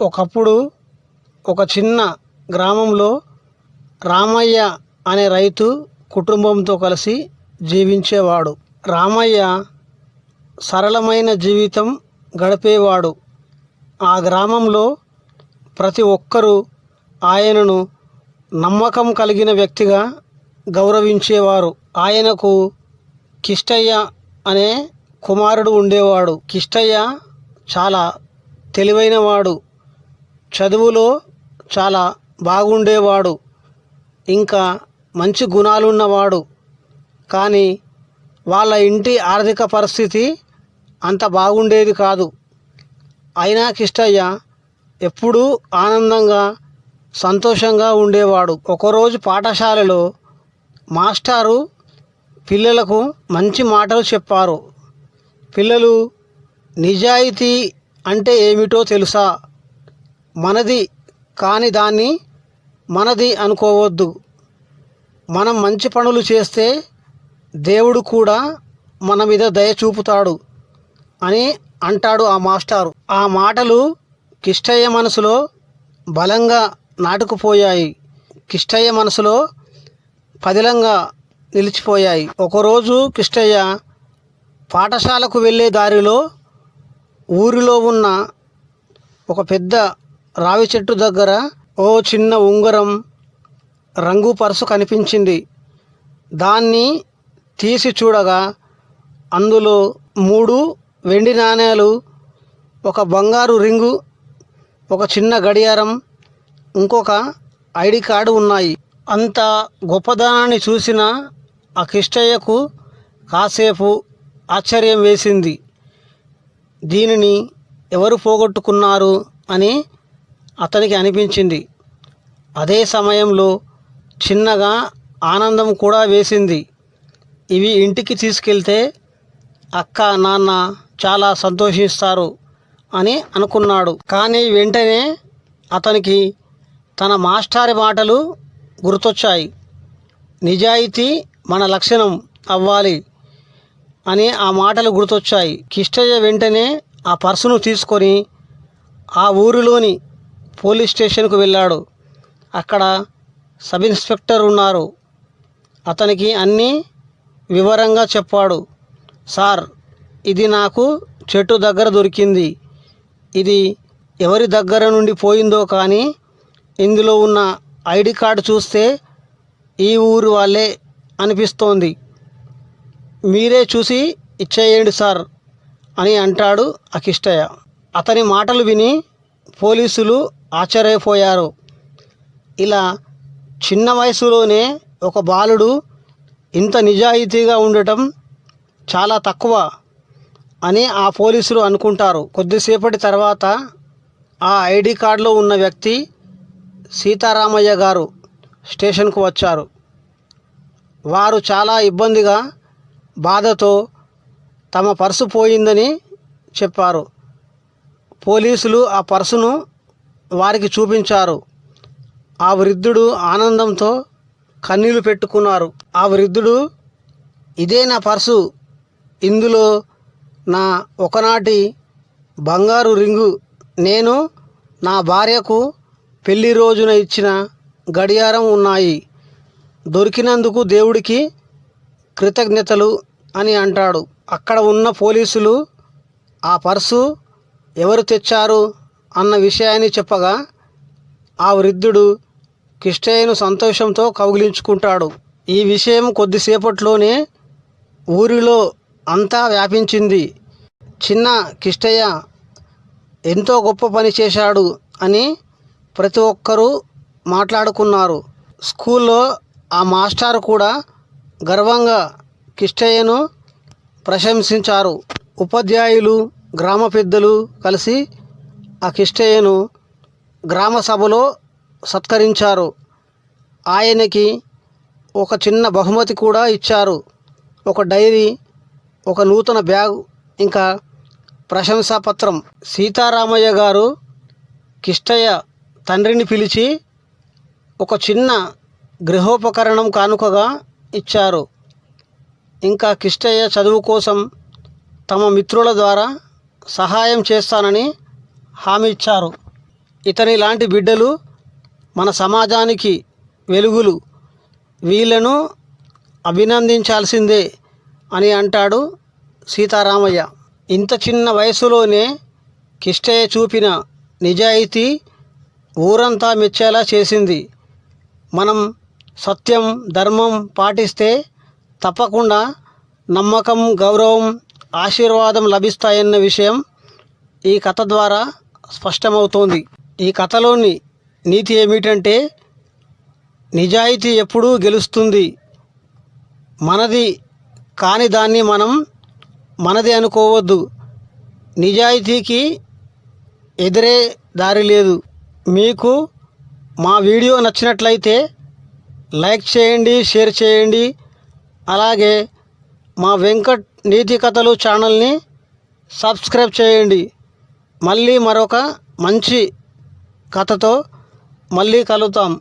ఒకప్పుడు ఒక చిన్న గ్రామంలో రామయ్య అనే రైతు కుటుంబంతో కలిసి జీవించేవాడు. రామయ్య సరళమైన జీవితం గడిపేవాడు. ఆ గ్రామంలో ప్రతి ఒక్కరూ ఆయనను నమ్మకం కలిగిన వ్యక్తిగా గౌరవించేవారు. ఆయనకు కిష్టయ్య అనే కుమారుడు ఉండేవాడు. కిష్టయ్య చాలా తెలివైనవాడు. చదువులో చాలా బాగుండేవాడు. ఇంకా మంచి గుణాలున్నవాడు. కానీ వాళ్ళ ఇంటి ఆర్థిక పరిస్థితి అంత బాగుండేది కాదు. అయినా కిష్టయ్య ఎప్పుడూ ఆనందంగా సంతోషంగా ఉండేవాడు. ఒకరోజు పాఠశాలలో మాస్టారు పిల్లలకు మంచి మాటలు చెప్పారు. పిల్లలు నిజాయితీ అంటే ఏమిటో తెలుసా? మనది కాని దాన్ని మనది అనుకోవద్దు. మనం మంచి పనులు చేస్తే దేవుడు కూడా మన మీద దయ చూపుతాడు అని అంటాడు ఆ మాస్టారు. ఆ మాటలు కిష్టయ్య మనసులో బలంగా నాటుకుపోయాయి. కిష్టయ్య మనసులో పదిలంగా నిలిచిపోయాయి. ఒకరోజు కిష్టయ్య పాఠశాలకు వెళ్ళే దారిలో ఊరిలో ఉన్న ఒక పెద్ద రావి చెట్టు దగ్గర ఓ చిన్న ఉంగరం రంగు పరుసు కనిపించింది. దాన్ని తీసి చూడగా అందులో మూడు వెండి నాణేలు ఒక బంగారు రింగు ఒక చిన్న గడియారం ఇంకొక ఐడి కార్డు ఉన్నాయి. అంత గొప్పదనాన్ని చూసిన ఆ కిష్టయ్యకు కాసేపు ఆశ్చర్యం వేసింది. దీనిని ఎవరు పోగొట్టుకున్నారు అని అతనికి అనిపించింది. అదే సమయంలో చిన్నగా ఆనందం కూడా వేసింది. ఇవి ఇంటికి తీసుకెళ్తే అక్క నాన్న చాలా సంతోషిస్తారు అని అనుకున్నాడు. కానీ వెంటనే అతనికి తన మాస్టారి మాటలు గుర్తొచ్చాయి. నిజాయితీ మన లక్షణం అవ్వాలి అని ఆ మాటలు గుర్తొచ్చాయి. కిష్టయ్య వెంటనే ఆ పర్సును తీసుకొని ఆ ఊరిలోని పోలీస్ స్టేషన్కు వెళ్ళాడు. అక్కడ సబ్ ఇన్స్పెక్టర్ ఉన్నారు. అతనికి అన్నీ వివరంగా చెప్పాడు. సార్ ఇది నాకు చెట్టు దగ్గర దొరికింది. ఇది ఎవరి దగ్గర నుండి పోయిందో కానీ ఇందులో ఉన్న ఐడి కార్డు చూస్తే ఈ ఊరు వాళ్ళే అనిపిస్తోంది. మీరే చూసి ఇచ్చేయండి సార్ అని అంటాడు అకిష్టయ్య. అతని మాటలు విని పోలీసులు ఆశ్చర్యపోయారు. ఇలా చిన్న వయసులోనే ఒక బాలుడు ఇంత నిజాయితీగా ఉండటం చాలా తక్కువ అని ఆ పోలీసులు అనుకుంటారు. కొద్దిసేపటి తర్వాత ఆ ఐడి కార్డులో ఉన్న వ్యక్తి సీతారామయ్య గారు స్టేషన్కు వచ్చారు. వారు చాలా ఇబ్బందిగా బాధతో తమ పర్సు పోయిందని చెప్పారు. పోలీసులు ఆ పర్సును వారికి చూపించారు. ఆ వృద్ధుడు ఆనందంతో కన్నీళ్ళు పెట్టుకున్నారు. ఆ వృద్ధుడు ఇదే నా పర్సు. ఇందులో నా ఒకనాటి బంగారు రింగు. నేను నా భార్యకు పెళ్ళి రోజున ఇచ్చిన గడియారం ఉన్నాయి. దొరికినందుకు దేవుడికి కృతజ్ఞతలు అని అంటాడు. అక్కడ ఉన్న పోలీసులు ఆ పర్సు ఎవరు తెచ్చారు? అన్న విషయాన్ని చెప్పగా ఆ వృద్ధుడు కిష్టయ్యను సంతోషంతో కౌగిలించుకుంటాడు. ఈ విషయం కొద్దిసేపట్లోనే ఊరిలో అంతా వ్యాపించింది. చిన్న కిష్టయ్య ఎంతో గొప్ప పని చేశాడు అని ప్రతి ఒక్కరూ మాట్లాడుకున్నారు. స్కూల్లో ఆ మాస్టారు కూడా గర్వంగా కిష్టయ్యను ప్రశంసించారు. ఉపాధ్యాయులు గ్రామ పెద్దలు కలిసి ఆ కిష్టయ్యను గ్రామ సభలో సత్కరించారు. ఆయనకి ఒక చిన్న బహుమతి కూడా ఇచ్చారు. ఒక డైరీ ఒక నూతన బ్యాగ్ ఇంకా ప్రశంసాపత్రం సీతారామయ్య గారు కిష్టయ్య తండ్రిని పిలిచి ఒక చిన్న గృహోపకరణం కానుకగా ఇచ్చారు. ఇంకా కిష్టయ్య చదువు కోసం తమ మిత్రుల ద్వారా సహాయం చేస్తానని హామీ ఇచ్చారు. ఇతని లాంటి బిడ్డలు మన సమాజానికి వెలుగులు. వీళ్ళను అభినందించాల్సిందే అని అంటాడు సీతారామయ్య. ఇంత చిన్న వయసులోనే కిష్టయ్య చూపిన నిజాయితీ ఊరంతా మెచ్చేలా చేసింది. మనం సత్యం ధర్మం పాటిస్తే తప్పకుండా నమ్మకం గౌరవం ఆశీర్వాదం లభిస్తాయన్న విషయం ఈ కథ ద్వారా స్పష్టమవుతోంది. ఈ కథలోని నీతి ఏమిటంటే నిజాయితీ ఎప్పుడూ గెలుస్తుంది. మనది కాని దాన్ని మనం మనది అనుకోవద్దు. నిజాయితీకి ఎదురే దారి లేదు. మీకు మా వీడియో నచ్చినట్లయితే లైక్ చేయండి షేర్ చేయండి. అలాగే మా వెంకట్ నీతి కథలు ఛానల్ని సబ్స్క్రైబ్ చేయండి. మళ్ళీ మరొక మంచి కథతో మళ్ళీ కలుద్దాం.